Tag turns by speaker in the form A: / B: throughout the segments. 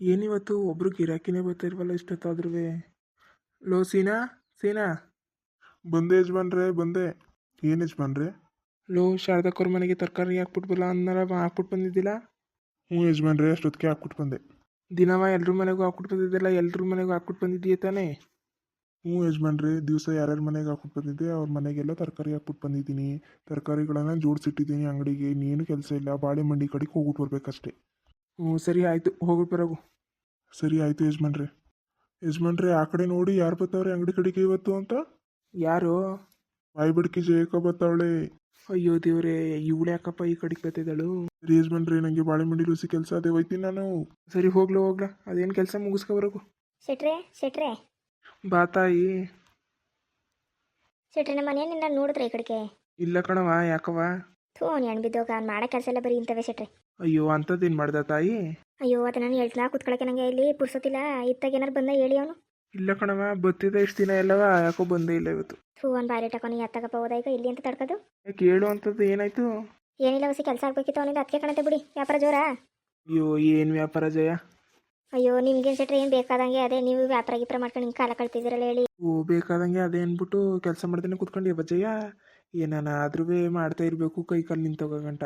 A: ಏನಿವತ್ತು? ಒಬ್ರು ಗಿರಾಕಿನೇ ಬರ್ತಾ ಇಲ್ವಲ್ಲ ಇಷ್ಟೊತ್ತಾದ್ರೂ ಲೋ ಸೀನಾ ಸೀನಾ.
B: ಬಂದೆ ಯಜಮಾನ್ರೆ ಬಂದೆ. ಏನು ಯಜಮಾನ್ರೆ?
A: ಲೋ ಶಾರದಕ್ಕವ್ರ ಮನೆಗೆ ತರಕಾರಿ ಹಾಕ್ಬಿಟ್ಟು ಬಲ್ಲ ಅಂದ್ನಲ್ಲ ಹಾಕ್ಬಿಟ್ಟು ಬಂದಿದ್ದಿಲ್ಲ
B: ಹ್ಞೂ ಯಜಮಾನ್ರೆ ಅಷ್ಟೊತ್ತಿಗೆ ಹಾಕ್ಬಿಟ್ಟು ಬಂದೆ.
A: ದಿನವ ಎಲ್ಲರ ಮನೆಗೂ ಹಾಕ್ಬಿಟ್ಟು ಬಂದಿದ್ದಿಲ್ಲ ಎಲ್ಲರ ಮನೆಗೂ ಹಾಕ್ಬಿಟ್ಟು ಬಂದಿದ್ದೀಯ ತಾನೇ?
B: ಹ್ಞೂ ಯಜಮಾನ್ರೆ ದಿವಸ ಯಾರ್ಯಾರ ಮನೆಗೆ ಹಾಕ್ಬಿಟ್ಟು ಬಂದಿದ್ದೆ ಅವ್ರ ಮನೆಗೆಲ್ಲ ತರಕಾರಿ ಹಾಕ್ಬಿಟ್ಟು ಬಂದಿದ್ದೀನಿ. ತರಕಾರಿಗಳನ್ನ ಜೋಡಿಸಿಟ್ಟಿದ್ದೀನಿ ಅಂಗಡಿಗೆ ಇನ್ನೇನು ಕೆಲಸ ಇಲ್ಲ ಬಾಳೆ ಮಂಡಿ ಕಡೆಗೆ ಹೋಗ್ಬಿಟ್ಟು ಬರ್ಬೇಕಷ್ಟೇ.
A: ಹ್ಞೂ ಸರಿ ಆಯಿತು ಹೋಗು ಬರೋಗು
B: ಸರಿ ಆಯಿತು ಯಜಮಾನ್ರೆ. ಯಜಮಾನ್ರೆ ಆ ಕಡೆ ನೋಡಿ ಯಾರು ಬರ್ತಾವ್ರೆ ಅಂಗಡಿ ಕಡೆಗೆ ಇವತ್ತು ಅಂತ?
A: ಯಾರು?
B: ಬಾಯಿ ಬಿಡ್ಕಿ ಜಯಕ ಬರ್ತಾವಳೆ
A: ಅಯ್ಯೋ ದೇವ್ರೆ ಇವಳು ಯಾಕಪ್ಪ ಈ ಕಡೆಗೆ ಬರ್ತಿದ್ದಾಳು?
B: ಸರಿ ಯಜಮಾನ್ರೆ ನನಗೆ ಬಾಳೆ ಮಂಡಿ ರುಸಿ ಕೆಲಸ ಅದೇ ಹೋಯ್ತೀನಿ ನಾನು.
A: ಸರಿ ಹೋಗ್ಲಾ ಹೋಗ್ಲಾ ಅದೇನು ಕೆಲಸ ಮುಗಿಸ್ಕೊ ಬರಗು.
C: ಶೆಟ್ರೆ ಶೆಟ್ರೆ.
A: ಬಾ ತಾಯಿ.
C: ಶೆಟ್ರೆ ನಮ್ಮ ನಿನ್ನ ನೋಡಿದ್ರೆ ಈ ಕಡೆಗೆ?
A: ಇಲ್ಲ ಕಣವ ಯಾಕವ
C: ಥೂ ಅವ್ನು ಬಿದ್ದೋಗ ಅವ್ನು ಮಾಡೋ ಕೆಲಸ ಎಲ್ಲ ಬರೀ ಇಂಥವೇ ಶೆಟ್ರೆ.
A: ಅಯ್ಯೋ ಅಂಥದ್ದೇನು ಮಾಡ್ದ ತಾಯಿ?
C: ಅಯ್ಯೋ ಅದು ನಾನು ಹೇಳ್ತಾ ಕುತ್ಕೊಳಕ್ಕೆ ನನಗೆ ಇಲ್ಲಿ ಪುರ್ಸೋತಿಲ್ಲ ಇತ್ತಾಗ ಏನಾರು ಬಂದ ಹೇಳಿ ಅವನು.
A: ಇಲ್ಲ ಕಣವ ಬತ್ತಿದ ಇಷ್ಟು ದಿನ ಎಲ್ಲವ ಯಾಕೋ ಬಂದೇ ಇಲ್ಲ ಇವತ್ತು.
C: ಹೂ ಒಂದು ಬಾರಿ ಟಕೊನಿ ಎತ್ತಾಗಪ್ಪ ಹೋದ ಈಗ ಇಲ್ಲಿ ಅಂತ ತಡ್ಕೋದು.
A: ಯಾಕೆ ಹೇಳು ಅಂಥದ್ದು ಏನಾಯ್ತು?
C: ಏನಿಲ್ಲ ಹೊಸಿ ಕೆಲಸ ಆಗ್ಬೇಕಿತ್ತು ಅವನಿಂದ ಅದಕ್ಕೆ ಕಣತೆ ಬಿಡಿ ವ್ಯಾಪಾರ ಜೋರ.
A: ಅಯ್ಯೋ ಏನು ವ್ಯಾಪಾರ ಜಯ?
C: ಅಯ್ಯೋ ನಿಮ್ಗೆ ಸೆಟ್ರೆ ಏನು ಬೇಕಾದಂಗೆ ಅದೇ ನೀವು ವ್ಯಾಪಾರ ಗಿಪ್ರ ಮಾಡ್ಕೊಂಡು ಹಿಂಗೆ ಕಾಲ ಕಳ್ತಿದ್ದೀರಲ್ಲ ಹೇಳಿ.
A: ಓ ಬೇಕಾದಂಗೆ ಅದೇ ಅಂದ್ಬಿಟ್ಟು ಕೆಲಸ ಮಾಡ್ದೇನೆ ಕೂತ್ಕೊಂಡು ಬಜ್ಜಯ್ಯ ಆದ್ರೂ ಮಾಡ್ತಾ ಇರಬೇಕು ಕೈ ಕಾಲು ನಿಂತೋಗೋ ಗಂಟ.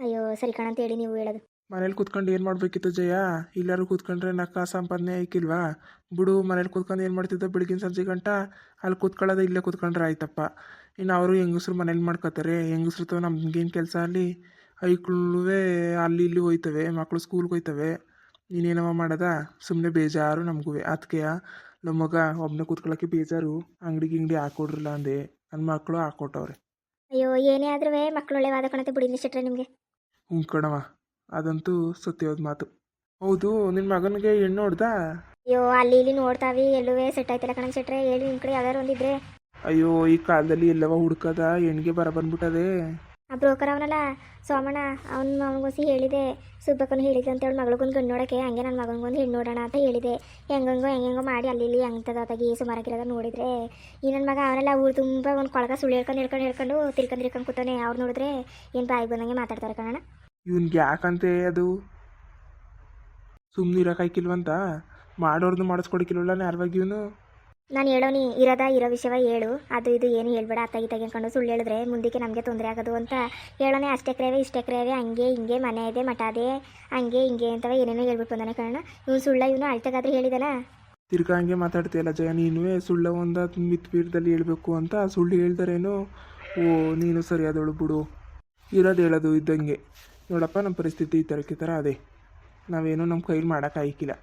C: ಅಯ್ಯೋ ಸರಿ ಅಂತ ಹೇಳಿ ನೀವು ಹೇಳೋದು.
A: ಮನೇಲಿ ಕೂತ್ಕೊಂಡು ಏನು ಮಾಡಬೇಕಿತ್ತು ಜಯ? ಎಲ್ಲರೂ ಕೂತ್ಕೊಂಡ್ರೆ ನಕ್ಕ ಸಂಪಾದನೆ ಐಕಿಲ್ವಾ ಬಿಡು ಮನೇಲಿ ಕೂತ್ಕೊಂಡು ಏನು ಮಾಡ್ತಿದ್ದ ಬೆಳಗಿನ ಸಂಜೆ ಗಂಟ? ಅಲ್ಲಿ ಕೂತ್ಕೊಳ್ಳೋದು ಇಲ್ಲೇ ಕೂತ್ಕೊಂಡ್ರೆ ಆಯ್ತಪ್ಪ. ಇನ್ನು ಅವರು ಹೆಂಗಸ್ರು ಮನೇಲಿ ಮಾಡ್ಕೋತಾರೆ? ಹೆಂಗಸ್ರು ತಾವು ನಮ್ಗೇನು ಕೆಲಸ ಅಲ್ಲಿ? ಐಕ್ಳುವೆ ಅಲ್ಲಿ ಇಲ್ಲಿ ಹೋಯ್ತವೆ ಮಕ್ಕಳು ಸ್ಕೂಲ್ಗೆ ಹೋಯ್ತವೆ. ನೀನೇನವ ಮಾಡೋದ? ಸುಮ್ಮನೆ ಬೇಜಾರು ನಮಗೂ ಅದಕ್ಕೆ ನಮ್ಮ ಮಗ ಒಬ್ಬನೇ ಕೂತ್ಕೊಳ್ಳೋಕ್ಕೆ ಬೇಜಾರು. ಅಂಗಡಿ ಗಿಂಗಡಿ ಹಾಕೊಡ್ರಲ್ಲ ಅಂದೆ. ನನ್ನ ಮಕ್ಕಳು ಹಾಕೊಟ್ಟವ್ರೆ.
C: ಅಯ್ಯೋ ಏನೇ ಆದ್ರೂ ಮಕ್ಕಳು ಒಳ್ಳೆ ವಾದ ಕಾಣತ್ತೆ ಬಿಡಿ ನಿಮಗೆ.
A: ಹ್ಞೂ ಕಣವ ಅದಂತೂ ಸತ್ಯವಾದ ಮಾತು. ಹೌದು ನಿನ್ನ ಮಗನಿಗೆ ಹೆಣ್ಣು ನೋಡ್ದಾ
C: ಅಯ್ಯೋ ಅಲ್ಲಿ ಇಲ್ಲಿ ನೋಡ್ತಾವಿ ಎಲ್ಲವೇ ಸೆಟ್ ಆಯ್ತಲ್ಲ ಕಣ ಸೆಟ್ರೆ ಹೇಳಿ ನಿಮ್ಮ ಕಡೆ ಯಾವ್ದಾರು ಒಂದಿದ್ರೆ.
A: ಅಯ್ಯೋ ಈ ಕಾಲದಲ್ಲಿ ಎಲ್ಲವ ಹುಡ್ಕದ ಹೆಣ್ಣಿಗೆ ಬರ ಬಂದ್ಬಿಟ್ಟದೆ.
C: ಆ ಬ್ರೋಕರ್ ಅವನಲ್ಲ ಸೋಮಣ್ಣ ಅವ್ನ ಅವನಿಗೋಸಿ ಹೇಳಿದೆ ಸುಬ್ಬಕ್ಕನು ಹೇಳಿದೆ ಅಂತ ಹೇಳಿ ಮಗಳಿಗೊಂದು ಗಂಡು ನೋಡಕ್ಕೆ ಹಂಗೆ ನನ್ನ ಮಗನಿಗೊಂದು ಹೆಣ್ಣು ನೋಡೋಣ ಅಂತ ಹೇಳಿದೆ. ಹೆಂಗಂಗೋ ಹೆಂಗೆಂಗೋ ಮಾಡಿ ಅಲ್ಲಿ ಇಲ್ಲಿ ಹಂಗ್ತದಾಗಿ ಸುಮಾರಾಗಿರೋದ ನೋಡಿದ್ರೆ. ಈ ನನ್ನ ಮಗ ಅವನೆಲ್ಲ ಊರು ತುಂಬ ಒಂದು ಕೊಳಗ ಸುಳಿ ಹೇಳ್ಕೊಂಡು ಹೇಳ್ಕೊಂಡು ಹೇಳ್ಕೊಂಡು ತಿರ್ಕೊಂಡು ತಿರ್ಕೊಂಡು ಕೂತಾನೆ ಅವ್ರು ನೋಡಿದ್ರೆ ಏನು ಬಾಯಿಗೆ ಬಂದಂಗೆ ಮಾತಾಡ್ತಾರೆ ಕಣ
A: ಇವನ್ಗೆ ಯಾಕಂತೆ ಅದು? ಸುಮ್ಮನೆ ಇರೋಕಾಯ್ಕಿಲ್ವಂತ ಮಾಡೋರ್ದು ಮಾಡಿಸ್ಕೊಡಕ್ಕಿಲ್ವಲ್ಲ ನೇರವಾಗಿ ಇವನು?
C: ನಾನು ಹೇಳೋನಿ ಇರೋದ ಇರೋ ವಿಷಯವ ಹೇಳು. ಅದು ಇದು ಏನು ಹೇಳ್ಬೇಡ. ಅತ್ತಾಗಿ ತೆಗೆಕೊಂಡು ಸುಳ್ಳು ಹೇಳಿದ್ರೆ ಮುಂದಕ್ಕೆ ನಮಗೆ ತೊಂದರೆ ಆಗೋದು ಅಂತ ಹೇಳೋಣ ಅಷ್ಟೇ ಕ್ರೇವೆ ಇಷ್ಟೇ ಕ್ರೇವೆ ಹಂಗೆ ಹಿಂಗೆ ಮನೆ ಇದೆ ಮಠ ಅದೇ ಹಂಗೆ ಹಿಂಗೆ ಅಂತವ ಏನೇನೋ ಹೇಳ್ಬಿಟ್ಟು ಬಂದಾನೆ ಕಾರಣ ಇವನು ಸುಳ್ಳ ಇವನು ಅಳ್ತಗಾದ್ರೆ ಹೇಳಿದಾನ?
A: ತಿರ್ಗಾ ಹಂಗೆ ಮಾತಾಡ್ತೀಯಲ್ಲ ಜಯ ನೀನುವೇ ಸುಳ್ಳ ಒಂದ ಮಿತ್ವೀರದಲ್ಲಿ ಹೇಳ್ಬೇಕು ಅಂತ ಸುಳ್ಳು ಹೇಳ್ದಾರೇನು? ಓ ನೀನು ಸರಿಯಾದವಳು ಬಿಡು. ಇರೋದು ಹೇಳೋದು ಇದ್ದಂಗೆ. ನೋಡಪ್ಪ ನಮ್ಮ ಪರಿಸ್ಥಿತಿ ಈ ಥರಕ್ಕೆ ಥರ ಅದೇ. ನಾವೇನು ನಮ್ಮ ಕೈಲಿ ಮಾಡೋಕ್ಕಾಯ್ಕಿಲ್ಲ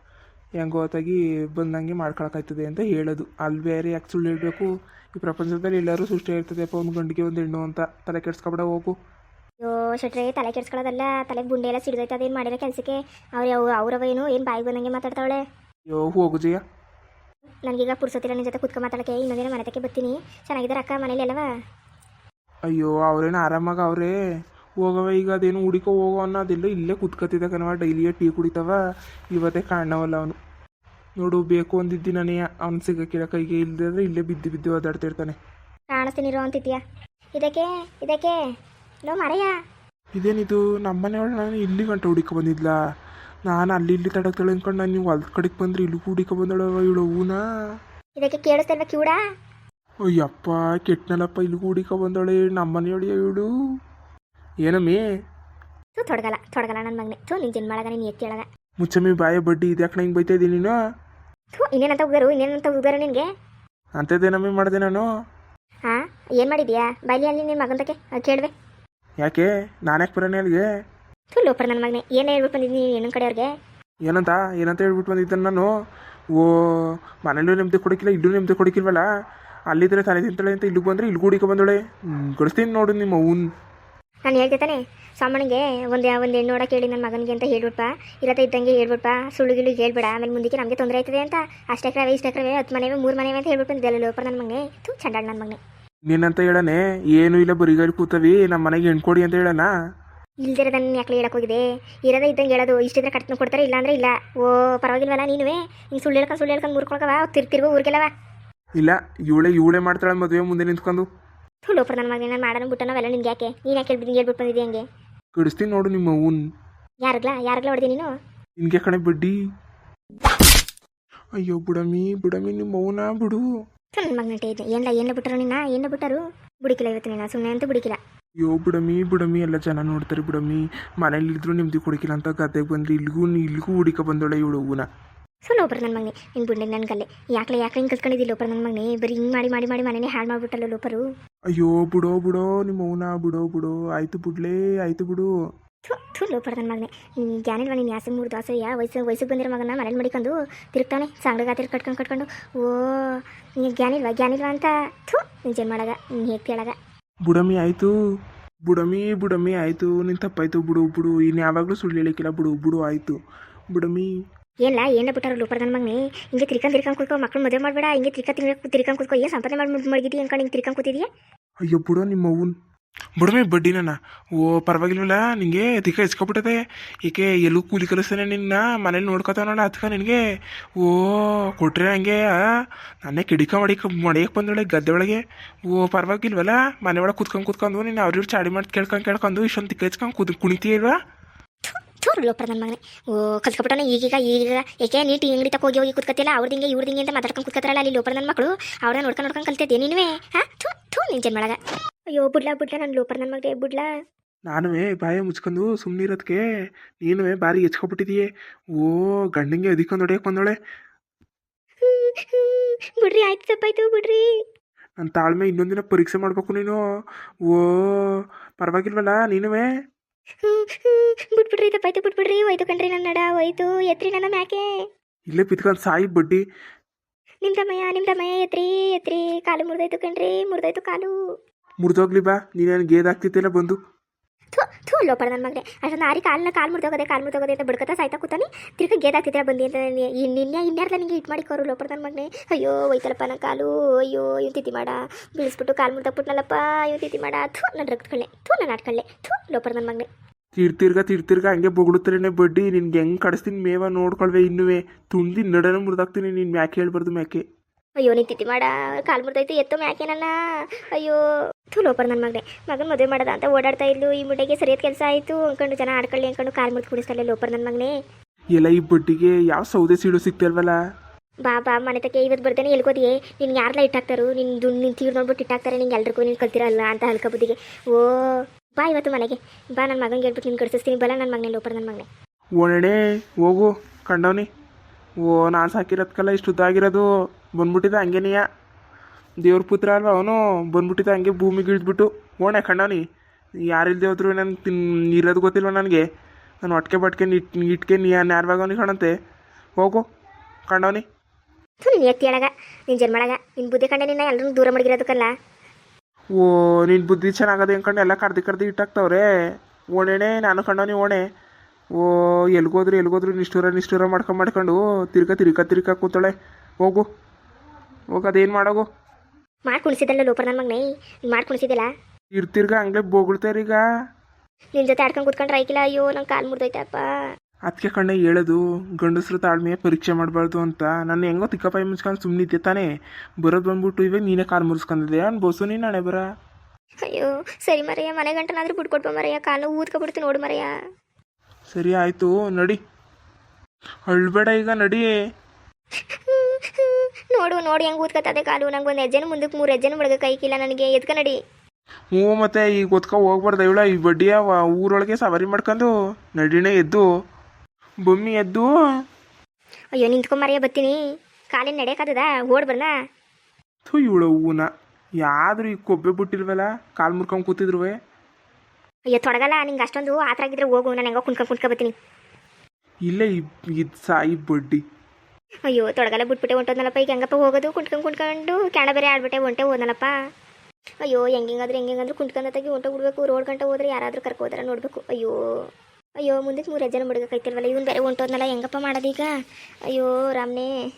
A: ಹೆಂಗೋ ಹೊತ್ತಾಗಿ ಬಂದಂಗೆ ಮಾಡ್ಕೊಳಕ್ಕಾಯ್ತದೆ ಅಂತ ಹೇಳೋದು. ಅಲ್ಲಿ ಬೇರೆ ಯಾಕೆ ಸುಳ್ಳು ಹೇಳಬೇಕು? ಈ ಪ್ರಪಂಚದಲ್ಲಿ ಎಲ್ಲರೂ ಸೃಷ್ಟಿ ಇರ್ತದೆಪ್ಪ ಒಂದು ಗಂಡಿಗೆ ಒಂದು ಹೆಣ್ಣು ಅಂತ. ತಲೆ ಕೆಡ್ಸ್ಕೊಬೇಡ ಹೋಗು.
C: ಅಯ್ಯೋ ಶೆಟ್ರೆ ತಲೆ ಕೆಡ್ಸ್ಕೊಳ್ಳೋದಲ್ಲ. ತಲೆಗೆ ಗುಂಡೆ ಎಲ್ಲ ಸಿಡಿದೈತೆ ಅದೇನು ಮಾಡಿರೋ ಕೆಲಸಕ್ಕೆ? ಅವ್ರು ಯಾವ ಅವ್ರವೇನು ಏನು? ಬಾಯಿಗೆ ಬಂದಂಗೆ ಮಾತಾಡ್ತಾವಳೆ?
A: ಅಯ್ಯೋ ಹೋಗು ಜಯ.
C: ನನಗೀಗ ಪುರ್ಸೋತಿಲ್ಲ ನಿನ್ನ ಜೊತೆ ಕುತ್ಕೊಂಡು ಮಾತಾಡಕ್ಕೆ. ಇನ್ನೊಂದಿನ ಮನೆತಕ್ಕೆ ಬರ್ತೀನಿ. ಚೆನ್ನಾಗಿದ್ದಾರೆ ಅಕ್ಕ ಮನೇಲಿ ಅಲ್ಲವಾ
A: ಅಯ್ಯೋ ಅವ್ರೇನು ಆರಾಮಾಗ ಅವರೇ? ಹೋಗವ ಈಗ ಅದೇನು ಹುಡುಕೋ ಹೋಗೋ ಅನ್ನೋದಿಲ್ಲ. ಇಲ್ಲೇ ಕುತ್ಕತ್ತಿದ್ದ ಕಣವ ಡೈಲಿಯೇ ಟೀ ಕುಡಿತವ. ಇವತ್ತೇ ಕಾಣವಲ್ಲ ಅವನು. ನೋಡು ಬೇಕು ಅಂದಿದ್ದೀನೇ ಅವ್ನು ಸಿಗಕ್ಕಿಲ್ಲ ಕೈಗೆ. ಇಲ್ಲದ್ರೆ ಇಲ್ಲೇ ಬಿದ್ದು ಬಿದ್ದು ಓದಾಡ್ತಿರ್ತಾನೆ
C: ಕಾಣಿಸ್ತೀನಿರೋ ಅಂತಿದ್ಯಾ? ಇದಕ್ಕೆ ಇದಕ್ಕೆ. ಲೋ ಮರೆಯ
A: ಇದೇನಿದು? ನಮ್ಮನೆಯೊಳಗೆ ನಾನು ಇಲ್ಲಿ ಗಂಟೆ ಹುಡುಕ ಬಂದಿದ್ಲ? ನಾನು ಅಲ್ಲಿ ಇಲ್ಲಿ ತಡಕ್ತಾಳೆ ಅಂದ್ಕೊಂಡು ನಾನು ನೀವು ಹೊಲ್ದ ಕಡೆಗೆ ಬಂದ್ರೆ ಇಲ್ಲಿ ಹುಡುಕ ಬಂದಳವ ಇವಳು ಹೂನಾ?
C: ಇದಕ್ಕೆ ಕೇಳಿಸ್ತಿಲ್ವ ಕಿವುಡ
A: ಅಯ್ಯಪ್ಪ ಕೆಟ್ಟನಲ್ಲಪ್ಪ ಇಲ್ಲಿ ಹುಡಿಕೊ ಬಂದಳೆ ನಮ್ಮನೆಯೊಳಗೆ ಇವಳು. ಏನಮ್ಮಿ
C: ತೂ ತೊಡಗಲ್ಲ ತೊಡಗಲ್ಲ ನನ್ನ ಮಗನೆ. ತೂ ನಿನ್ ಜನ್ಮಾಳಗ ನೀನು ಎತ್ತಿ ಹೇಳಗ
A: ಮುಚ್ಚಮ್ಮಿ ಬಾಯ ಬಡ್ಡಿ ಇದ್ಯಾಕೆ ನಂಗೆ ಬೈತಾ ಇದ್ದೀನಿ ನೀನು?
C: ಥೂ ಇನ್ನೇನಂತ ಉಗರು ಇನ್ನೇನಂತ ಉಗರು ನಿನಗೆ?
A: ಅಂಥದ್ದೇನಮ್ಮಿ ಮಾಡಿದೆ ನಾನು.
C: ಹಾಂ ಏನು ಮಾಡಿದ್ಯಾ? ಬೈಲಿ ಅಲ್ಲಿ ನಿನ್ನ ಮಗಂತಕ್ಕೆ ಕೇಳಿದೆ
A: ಯಾಕೆ? ನಾನ್ಯಾಕೆ ಬರೋಣ ಅಲ್ಲಿಗೆ?
C: ಥೂ ಲೋಪರ್ ನನ್ನ ಮಗನೆ. ಏನು ಹೇಳ್ಬಿಟ್ಟು ಬಂದಿದ್ದೀನಿ ಕಡೆ ಕಡೆಯವ್ರಿಗೆ
A: ಏನಂತ? ಏನಂತ ಹೇಳ್ಬಿಟ್ಟು ಬಂದಿದ್ದೆ ನಾನು? ಓ ಮನೇಲೂ ನೆಮ್ಮದಿ ಕೊಡಕ್ಕಿಲ್ಲ ಇಲ್ಲೂ ನೆಮ್ಮದಿ ಕೊಡಕ್ಕಿಲ್ವಲ್ಲ ಅಲ್ಲಿದ್ರೆ ತಲೆ ತಿಂತಾಳೆ ಅಂತ ಇಲ್ಲಿಗೆ ಬಂದರೆ ಇಲ್ಲಿ ಗೂಡಿಕ ಬಂದಳೆ. ಗಡಿಸ್ತೀನಿ ನೋಡು ನಿಮ್ಮ ಅವ್ನು
C: ನಾನು ಹೇಳ್ದೆ ತಾನೆ ಸಾಮಣ್ಣಿಗೆ ಒಂದು ಒಂದು ಹೆಣ್ಣು ನೋಡಕ್ಕೆ ಹೇಳಿ ನನ್ನ ಮಗನಿಗೆ ಅಂತ ಹೇಳ್ಬಿಡ್ಪ ಇಲ್ಲ ಇದ್ದಂಗೆ ಹೇಳ್ಬಿಡ್ಪ ಸುಳ್ಳು ಗಿಳು ಹೇಳ್ಬೇಡ ಆಮೇಲೆ ಮುಂದಕ್ಕೆ ನಮಗೆ ತೊಂದರೆ ಆಯ್ತದೆ ಅಂತ ಅಷ್ಟೇ ಕ್ರವೆ ಇಷ್ಟೇ ಕ್ರವೆ ಹತ್ತು ಮನೆ ಮೂರು ಮನೆ ಅಂತ ಹೇಳ್ಬಿಟ್ಟು ಎಲ್ಲ ಲೋಪರ್ ನನ್ನ ಮಗನೆ. ಥೂ ಚಂಡಾಳ ನನ್ನ ಮಗನೆ.
A: ನೀನಂತ ಹೇಳನೆ ಏನು ಇಲ್ಲ ಬರಿಗಾಲಿ ಕೂತವಿ ನಮ್ಮ ಮನೆಗೆ ಹೆಣ್ಣು ಕೊಡಿ ಅಂತ ಹೇಳಣ?
C: ಇಲ್ದಿರೋದನ್ನ ಯಾಕೆ ಹೇಳಕ್ ಹೋಗಿದೆ? ಇರೋದೇ ಇದ್ದಂಗೆ ಹೇಳೋದು ಇಷ್ಟಿದ್ರೆ ಕಟ್ನ ಕೊಡ್ತಾರೆ ಇಲ್ಲ ಅಂದ್ರೆ ಇಲ್ಲ. ಓ ಪರವಾಗಿಲ್ವಲ್ಲ ನೀನುವೇ? ಹಿಂಗೆ ಸುಳ್ಳು ಹೇಳ್ಕೊಂಡು ಸುಳ್ಳು ಹೇಳ್ಕೊಂಡು ಮುರ್ಕೊಳಕವ ತಿರ್ತಿರ್ಬೋ ಊರಿಗೆಲ್ಲವ
A: ಇಲ್ಲ ಇವಳೆ ಇವಳೆ ಮಾಡ್ತಾಳೆ ಮದುವೆ ಮುಂದೆ ನಿಂತ್ಕೊಂಡು.
C: ಥೂ ಪ್ರಧಾನ ಮಗನೇ ನಾನು ಮಾಡೋಣ ಬಿಟ್ಟು ನಾವೆಲ್ಲ ನಿನ್ಗೆ ಯಾಕೆ? ನೀನು ಯಾಕೆ ಹೇಳ್ಬಿಟ್ಟು ಹೇಳ್ಬಿಟ್ಟು ಬಂದಿದ್ದೆ ಹಂಗೆ?
A: ಕಡಿಸ್ತೀನಿ ನೋಡು ನಿಮ್ಮ ಅವ್ವನ್.
C: ಯಾರಿಗ್ಲಾ? ಯಾರಿಗ್ಲಾ ಹೊಡೆದಿ ನೀನು?
A: ನಿನ್ಗೆ ಕಣೆ ಬಡ್ಡಿ. ಅಯ್ಯೋ ಬುಡಮಿ ಬುಡಮಿ ನಿಮ್ಮ ಮೌನ ಬಿಡು.
C: ನನ್ನ ಮಗನಟೆ ಇದೆ ಏನ್ಲ ಏನ್ಲ ಬಿಟ್ಟರು ನಿನ್ನ? ಏನ್ಲ ಬಿಟ್ಟರು? ಬುಡಿಕಿಲ್ಲ ಇವತ್ತು ನಿನ್ನ ಸುಮ್ಮನೆ ಅಂತ ಬುಡಿಕಿಲ್ಲ.
A: ಅಯ್ಯೋ ಬುಡಮಿ ಬುಡಮಿ ಎಲ್ಲ ಜನ ನೋಡ್ತಾರೆ ಬುಡಮಿ. ಮನೇಲಿ ಇದ್ರು ನಿಮ್ದಿ ಕೊಡಕಿಲ್ಲ ಅಂತ ಗದ್ದೆಗೆ ಬಂದ್ರಿ. ಇಲ್ಗೂ ಇಲ್ಗೂ ಹುಡಿಕ ಬಂದೋಳೆ ಇವಳು ಹೂನ
C: ಸೊ ಲೋಪರ್ ನನ್ನ ಮಗನೇ ನಿನ್ನ ಬುಂಡೆ ನನ್ನ ಯಾಕೆ ಯಾಕ್ಲೆ ಯಾಕೆ ಹಿಂಗೆ ಕಲ್ತ್ಕೊಂಡಿದ್ದಿ ಲೋಪರ್ ನನ್ನ ಮಗನೇ? ಬರೀ ಹಿಂಗೆ ಮಾಡಿ ಮಾಡಿ ಮಾಡಿ ಮನೇನೆ ಹಾಳು ಮಾಡ್ಬಿಟ್ಟಲ್ಲ ಲೋಪರು?
A: ಅಯ್ಯೋ ಬಿಡೋ ಬಿಡೋ ನಿಮ್ಮ ಮೌನ ಬಿಡೋ ಬಿಡೋ. ಆಯ್ತು ಬಿಡ್ಲೇ ಆಯ್ತು ಬಿಡು.
C: ಥು ಥು ಲೋಪರ್ ನನ್ನ ಮಗನೇ. ನೀನು ಜ್ಞಾನಿಲ್ವ ನೀನು ಯಾಸ ಮೂರು ದಾಸೆ ಯಾ ವಯಸ್ಸು ವಯಸ್ಸಿಗೆ ಬಂದಿರೋ ಮಗನ ಮನೇಲಿ ಮಡಿಕೊಂಡು ತಿರುಗ್ತಾನೆ ಸಾಂಗ್ಳಗಾತಿರ್ ಕಟ್ಕೊಂಡು ಕಟ್ಕೊಂಡು. ಓ ನೀನು ಜ್ಞಾನಿಲ್ವಾ ಜ್ಞಾನಿಲ್ವಾ ಅಂತ? ಥೂ ನೀನು ಜನ್ ಮಾಡಾಗ ನೀನು ಹೇಗೆ ಕೇಳಾಗ
A: ಬುಡಮಿ ಆಯ್ತು. ಬುಡಮಿ ಬುಡಮಿ ಆಯ್ತು. ನಿನ್ ತಪ್ಪಾಯ್ತು ಬಿಡು ಬಿಡು. ಇನ್ನು ಯಾವಾಗಲೂ ಸುಳ್ಳು ಹೇಳಿಕ್ಕಿಲ್ಲ ಬಿಡು ಬಿಡು ಆಯ್ತು. ಬುಡಮಿ
C: ಏನಿಲ್ಲ ಏನ ಬಿಟ್ಟಾರ ಲೋಪರ್ ನನ್ನ ಮಗನೇ? ಹಿಂಗೆ ತಿರ್ಕಂಡ್ ತಿರ್ಕಂಡ್ ಕೂತ್ಕೋ ಮಕ್ಳು ಮದುವೆ ಮಾಡಬೇಡ ಹಿಂಗೆ ತಿರ್ಕ ತಿರ್ಗ ತಿರ್ಕಂಡ್ ಕುತ್ಕೊ ಏನು ಸಂಪಾದನೆ ಮಾಡಿ ಮಡಗಿದ್ದಿ ಅನ್ಕೊಂಡು ಹಿಂಗೆ ತಿರ್ಕಂಡ್ ಕೂತಿದ್ಯಾ?
A: ಅಯ್ಯೋ ಬಿಡೋ ನಿಮ್ಮ ಅವ್ವನ್. ಬುಡಮಿ ಬಡ್ಡಿ ನನ್ನ. ಓ ಪರವಾಗಿಲ್ವಲ್ಲ ನಿಂಗೆ ತಿಕ್ಕ ಇಸ್ಕೊಬಿಟ್ಟದೆ ಏಕೆ ಎಲ್ಲೂ ಕೂಲಿ ಕಲಿಸ್ತಾನೆ ನಿನ್ನ? ಮನೇಲಿ ನೋಡ್ಕೊತಾವ ನೋಡ ಅದಕ್ಕೆ ನಿನಗೆ. ಓ ಕೊಟ್ರೆ ಹಂಗೆ? ನಾನೇ ಕಿಡಿಕ ಮಡಿಕ ಮಡಿಯಕ್ಕೆ ಬಂದೊಳಗೆ ಗದ್ದೆ ಒಳಗೆ. ಓ ಪರವಾಗಿಲ್ವಲ್ಲ ಮನೆ ಒಳಗೆ ಕುತ್ಕೊಂಡು ಕುತ್ಕೊಂಡು ನೀನು ಅವ್ರಿವ್ರು ಚಾಡಿ ಮಾಡಿ ಕೇಳ್ಕೊಂಡು ಕೇಳ್ಕೊಂಡು ಇಷ್ಟೊಂದು ತಿಕ್ಕ ಇಸ್ಕೊಂಡು ಕುದ್ ಕುಣಿತೀಯಲ್ವಾ
C: ಚೂರು ಲೋಪರ್ ನನ್ನ ಮಗನೇ. ಓ ಕಲ್ತ್ಕೊಬಿಟ್ಟವನ ಈಗೀಗ ಈಗ ಏಕೆ ನೀಟ್ ಅಂಗಡಿ ತಕ್ಕ ಹೋಗಿ ಹೋಗಿ ಕೂತ್ಕತ್ತಿಲ್ಲ ಅವ್ರದ್ದು ಹಿಂಗೆ ಇವ್ರದ್ದು ಹಿಂಗೆ ಅಂತ ಮಾತಾಡ್ಕೊಂಡು ಕೂತ್ಕತ್ತಾರಲ್ಲ? ಅಲ್ಲಿ ಲೋಪರ್ ನನ್ನ ಮಕ್ಕಳು ಅವ್ರನ್ನ ನೋಡ್ಕೊಂಡು ನೋಡ್ಕೊಂಡು ಕಲ್ತಿದ್ದೆ ನೀನುವೇ? ಹಾಂ ಥೂ ಥೂ ನಿನ್ ಜನ್ ಅಯ್ಯೋ ಬುಡ್ಲಾ ಬುಡ್ಲಾ ನನ್ನ ಲೋಪರ್ ನನ್ನ ಮಗನೇ ಬುಡ್ಲಾ.
A: ನಾನುವೇ ಬಾಯ ಮುಚ್ಕೊಂಡು ಸುಮ್ಮನಿರೋದಕ್ಕೆ ನೀನುವೇ ಬಾರಿ ಹೆಚ್ಕೊಬಿಟ್ಟಿದೀಯೇ ಓ ಗಂಡಂಗೆ ಅದಿಕೊಂಡು ಹೊಡೆಯಕ್ಕೆ ಬಂದೋಳೆ
C: ಬಿಡ್ರಿ ಆಯ್ತು ತಪ್ಪಾಯ್ತು ಬಿಡ್ರಿ.
A: ನನ್ನ ತಾಳ್ಮೆ ಇನ್ನೊಂದಿನ ಪರೀಕ್ಷೆ ಮಾಡಬೇಕು ನೀನು. ಓ ಪರವಾಗಿಲ್ವಲ್ಲ ನೀನುವೇ?
C: ಹ್ಮ್, ಹ್ಮ್, ಬಿಟ್ಬಿಡ್ರಿ ತಪ್ಪಾಯ್ತು ಬಿಟ್ಬಿಡ್ರಿ. ಹೋಯ್ತು ಕಣ್ರಿ ನನ್ನ ನಡ ಹೋಯ್ತು. ಎತ್ರಿ ನನ್ನ ಮ್ಯಾಕೆ.
A: ಇಲ್ಲೇ ಪಿತ್ಕೊಂಡು ಸಾಯಿ ಬಡ್ಡಿ.
C: ನಿಮ್ ತಮ್ಮಯ್ಯ ನಿಮ್ ತಮ್ಮಯ್ಯ ಎತ್ರಿ ಎತ್ರಿ. ಕಾಲು ಮುರಿದೋಯ್ತು ಕಣ್ರಿ ಮುರಿದೋಯ್ತು ಕಾಲು.
A: ಮುರಿದೋಗ್ಲಿ ಬಾ. ನೀನೇನು ಗೇದಾಗ್ತಿದ್ದಿಲ್ಲ ಬಂದು?
C: ಲೋಪಡ ನನ್ನ ಮಗನೇ. ಅಷ್ಟೊಂದು ಆರಿ ಕಾಲನ್ನ ಕಾಲು ಮುರಿದೋಗದೆ ಕಾಲು ಮುರಿದೋಗದೆ ಅಂತ ಬಿಡ್ಕತ್ತ ಸಾಯ್ತಾ ಕೂತಾನೆ. ತಿರ್ಗ ಗೇದಾಗ್ತಿದ್ರೆ ಬಂದಿ ಅಂತ ನಿನ್ನೆ ಇನ್ಯಾರ್ದ ನಿಂಗೆ ಇಟ್ ಮಾಡಿಕೋರು ಲೋಪಡ ನನ್ನ ಮಗನೇ. ಅಯ್ಯೋ, ಹೋಯ್ತಲ್ಲಪ್ಪ ನನ್ನ ಕಾಲು. ಅಯ್ಯೋ ಇವ್ ತಿತಿ ಮಾಡ. ಬೀಳಿಸ್ಬಿಟ್ಟು ಕಾಲು ಮುರಿದಾಗ್ಬಿಟ್ನಲ್ಲಪ್ಪ ಇವ್ ತಿತಿ ಮಾಡ. ಥೂ ನನ್ನ ರಕ್ತಕಳ್ಳೆ ಥೂ ನನ್ನ ಆಟ್ಕಳ್ಳೆ ಥೂ ಲೋಪಡ ನನ್ನ ಮಗನೇ.
A: ತಿರ್ತಿರ್ಗ ತಿರ್ತಿರ್ಗ, ಹಂಗೆ ಬೊಗಳುತ್ತಾರೇನೆ ಬಡ್ಡಿ. ನಿನ್ಗೆ ಹೆಂಗೆ ಕಡಿಸ್ತೀನಿ ಮೇವ ನೋಡ್ಕೊಳ್ವೆ ಇನ್ನುವೆ. ತುಂಡಿ ನಡನ ಮುರಿದಾಗ್ತೀನಿ, ನೀನು ಮ್ಯಾಕೆ ಹೇಳ್ಬಾರ್ದು ಮ್ಯಾಕೆ.
C: ಅಯ್ಯೋ ನೀ ತಿಥಿ ಮಾಡ. ಕಾಲು ಮುರಿದೈತೆ ಎತ್ತೋ ಮ್ಯಾಕೆ ನನ್ನ? ಅಯ್ಯೋ. ಥೂ ಲೋಪರ್ ನನ್ನ ಮಗನೇ. ಮಗನ ಮದುವೆ ಮಾಡದ ಅಂತ ಓಡಾಡ್ತಾ ಇದ್ಲು. ಈ ಮುಡ್ಡೆಗೆ ಸರಿಯಾದ ಕೆಲಸ ಆಯಿತು. ಅಂದ್ಕೊಂಡು ಜನ ಆಡ್ಕೊಳ್ಳಿ ಅಂದ್ಕೊಂಡು ಕಾಲು ಮುರಿದು ಕುಡಿಸ್ತಾಳೆ ಲೋಪರ್ ನನ್ನ ಮಗನೇ.
A: ಎಲ್ಲ ಈ ಬುಟ್ಟಿಗೆ ಯಾವ ಸೌದೆ ಸೀಡು ಸಿಗ್ತಲ್ವಲ್ಲ
C: ಬಾ ಬಾ ಮನೆ ತಕ್ಕೆ ಇವತ್ತು ಬರ್ತೇನೆ ಎಲ್ಕೋದಿಯೇ ನಿನ್ಗೆ ಯಾರಲ್ಲ ಇಟ್ಟಾಕ್ತಾರು ನಿನ್ ದುಡ್ಡು ನಿನ್ ತೀರ್ ನೋಡ್ಬಿಟ್ಟು ಇಟ್ಟಾಕ್ತಾರೆ. ನಿಂಗೆ ಎಲ್ರಿಗೂ ನೀನು ಕಲ್ತಿರಲ್ಲ ಅಂತ ಹಲ್ಕ ಬುದ್ಧಿಗೆ. ಓ. ಬಾ ಇವತ್ತು ಮನೆಗೆ. ಬಾ ನನ್ನ ಮಗನಿಗೆ ಹೇಳ್ಬಿಟ್ಟು ನಿನ್ ಕಳಿಸ್ತೀನಿ ಬಲ್ಲ ನನ್ನ ಮಗನೇ ಲೋಪರ್ ನನ್ನ ಮಗನೇ.
A: ಓಡಣೆ ಹೋಗು. ಕಂಡವನಿ. ಓ ನಾನು ಸಾಕಿರೋದ್ಕಲ್ಲ ಇಷ್ಟು ಉದ್ದಾಗಿರೋದು ಬಂದ್ಬಿಟ್ಟಿದ್ದ ಹಂಗೇನೆಯ ದೇವ್ರ ಪುತ್ರ ಅಲ್ವಾ ಅವನು? ಬಂದ್ಬಿಟ್ಟಿದ್ದ ಹಂಗೆ ಭೂಮಿಗೆ ಇಳಿದ್ಬಿಟ್ಟು ಓಣೆ ಕಂಡವನಿ ಯಾರಿಲ್ದೆ ಹೋದ್ರು ನಾನು ತಿನ್ ಇರೋದು ಗೊತ್ತಿಲ್ವ ನನಗೆ. ನಾನು ಒಟ್ಕೆ ಬಟ್ಕೆ ಇಟ್ ಇಟ್ಕೆ ನೀ ನ್ಯಾರವಾಗವನಿ ಕಾಣಂತೆ ಹೋಗು ಕಂಡವನಿ
C: ಥೂ ನೀನು ಎತ್ತಿ ಹೇಳಾಗ ನಿನ್ನ ಜನ್ಮಳಗ. ನಿನ್ನ ಬುದ್ಧಿ ಕಂಡೆ ನಿನ್ನ ಎಲ್ಲರೂ ದೂರ ಮಡಗಿರೋದಕ್ಕಲ್ಲ.
A: ಓ ನಿನ್ನ ಬುದ್ಧಿ ಚೆನ್ನಾಗದೆ ಅಂದ್ಕೊಂಡು ಎಲ್ಲ ಕರ್ದು ಕರ್ದು ಇಟ್ಟಾಕ್ತವ್ರೆ. ಓಣೆಣೆ ನಾನು ಕಂಡವನಿ ಓಣೆ. ಓ ಎಲ್ಗೋದ್ರು ಎಲ್ಗೋದ್ರು ನಿಷ್ಠೂರ ನಿಷ್ಠೂರ ಮಾಡ್ಕೊಂಡು ಮಾಡ್ಕೊಂಡು ತಿರ್ಗ ತಿರ್ಗ ತಿರ್ಗ ಕೂತಾಳೆ. ಹೋಗು. ಹೋಗು ಅದೇನು ಮಾಡೋಗು?
C: ಮಾಡಿ ಕುಣಿಸಿದಲ್ಲ ಲೋಪರ್ ನನ್ನ ಮಗನೇ. ನೀನು ಮಾಡಿ ಕುಣಿಸಿದಿಲ್ಲ.
A: ಇರ್ತಿರ್ಗ ಹಂಗ್ಲೆ ಬೋಗುಳ್ತಾರೀಗ
C: ನಿನ್ನ ಜೊತೆ ಆಡ್ಕೊಂಡು ಕೂತ್ಕೊಂಡ್ರೆ ಐಕಿಲ್ಲ ಅಯ್ಯೋ ನಂಗೆ ಕಾಲು ಮುರಿದೈತಪ್ಪ
A: ಅದಕ್ಕೆ ಕಣ್ಣೆ ಹೇಳೋದು ಗಂಡಸ್ರ ತಾಳ್ಮೆಯ ಪರೀಕ್ಷೆ ಮಾಡಬಾರ್ದು ಅಂತ. ನಾನು ಹೆಂಗೋ ತಿಕ್ಕಪ್ಪ ಮುಚ್ಕೊಂಡು ಸುಮ್ಮನಿದ್ದೆ ತಾನೇ. ಬರೋದು ಬಂದ್ಬಿಟ್ಟು ಇವಾಗ ನೀನೇ ಕಾಲು ಮುರಿಸ್ಕೊಂಡಿದ್ದೆ. ಅನ್ಬೋಸು ನೀನು ಹಣೆ ಬರ.
C: ಅಯ್ಯೋ ಸರಿ ಮರಯ್ಯ ಮನೆ ಗಂಟನಾದ್ರೂ ಬಿಟ್ಕೊಟ್ಬ ಮರಯ್ಯ ಕಾಲು ಊದ್ಕೊಬಿಡ್ತು ನೋಡು ಮರಯ್ಯ.
A: ಸರಿ ಆಯಿತು ನಡಿ. ಅಳ್ಬೇಡ ಈಗ ನಡಿ.
C: ನೋಡು ನೋಡಿ ಹೆಂಗೆ ಊದ್ಕತ್ತದೆ ಕಾಲು. ನಂಗೆ ಒಂದು ಹೆಜ್ಜೆನ ಮುಂದಕ್ಕೆ ಮೂರು ಹೆಜ್ಜೆನ ಮುಳುಗ ಕೈಕಿಲ್ಲ ನನಗೆ. ಎದ್ಕ ನಡಿ?
A: ಹ್ಞೂ ಮತ್ತೆ ಈಗ ಗೊತ್ಕ ಹೋಗ್ಬಾರ್ದ ಇವಳ. ಈ ಬಡ್ಡಿಯ ಊರೊಳಗೆ ಸವಾರಿ ಮಾಡ್ಕೊಂಡು ನಡಿನೇ ಎದ್ದು ಬೊಮ್ಮಿ ಎದ್ದು.
C: ಅಯ್ಯೋ ನಿಂತ್ಕೊಂಬಾರಿಯ ಬತ್ತೀನಿ. ಕಾಲಿನ ನಡೆಯಕ್ಕಾಗದ ಓಡ್ ಬರ್ನ
A: ಥೂ ಇವಳ ಹೂನ. ಯಾವ್ದು ಈಗ ಕೊಬ್ಬೆ ಬಿಟ್ಟಿಲ್ವಲ್ಲ? ಕಾಲು ಮುರ್ಕೊಂಡು ಕೂತಿದ್ರು
C: ಅಯ್ಯೋ ತೊಡಗಲ್ಲ. ನಿಂಗೆ ಅಷ್ಟೊಂದು ಆತರ ಆಗಿದ್ರೆ ಹೋಗು. ನಾನು ಹೆಂಗೋ ಕುಣ್ಕೊಂಡು ಕುಣ್ಕೊ ಬತ್ತೀನಿ.
A: ಇಲ್ಲೇ ಇದು ಸಾಯಿ ಬಡ್ಡಿ.
C: ಅಯ್ಯೋ, ತೊಡಗಲ್ಲ, ಬಿಟ್ಬಿಟ್ಟೆ, ಹೊಂಟೋದ್ನಲ್ಲಪ್ಪ. ಈಗ ಹೆಂಗಪ್ಪ ಹೋಗೋದು? ಕುಂಟ್ಕೊಂಡು ಕುಂಟ್ಕೊಂಡು ಕ್ಯಾಣ ಬೇರೆ ಆಡ್ಬಿಟ್ಟೆ, ಹೊಂಟೆ ಹೋದನಲ್ಲಪ್ಪ. ಅಯ್ಯೋ, ಹೆಂಗಿಂಗಾದ್ರೆ, ಹೆಂಗೆಂಗಾದ್ರೂ ಕುಣ್ಕೊಂಡು ತೆಗಿ ಹೊಂಟೆ ಬಿಡ್ಬೇಕು. ರೋಡ್ ಗಂಟೆ ಹೋದ್ರೆ ಯಾರಾದರೂ ಕರ್ಕೊ ಹೋದ್ರೆ ನೋಡ್ಬೇಕು. ಅಯ್ಯೋ ಅಯ್ಯೋ, ಮುಂದಕ್ಕೆ ಮೂರು ಹೆಜ್ಜೆ ಮುಡುಗಕ್ಕೈತಿಲ್ವಲ್ಲ ಇವ್ನು ಬೇರೆ ಹೊಂಟೋದ್ನಲ್ಲ, ಹೆಂಗಪ್ಪ ಮಾಡೋದೀಗ? ಅಯ್ಯೋ, ರಾಮ್ನೇ.